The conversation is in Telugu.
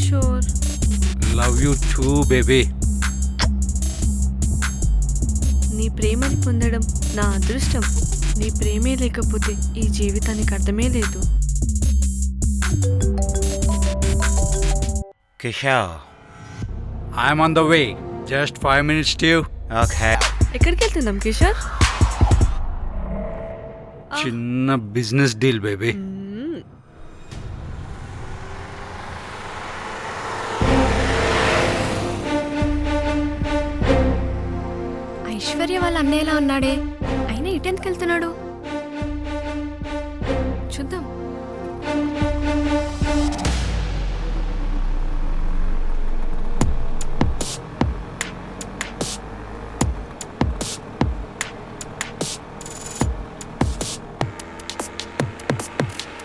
Kishore love you too baby నీ ప్రేమని పొందడం నా అదృష్టం. నీ ప్రేమే లేకపోతే ఈ జీవితానికి అర్థమే లేదు. Kishore. I'm on the way just five minutes due okay ఎక్కడికి వెళ్తున్నాం కిషోర్? చిన్న బిజినెస్ డీల్ బేబీ ఐశ్వర్య వాళ్ళ అన్నయ్యలా ఉన్నాడే. అయినా ఇటెందుకు వెళ్తున్నాడు?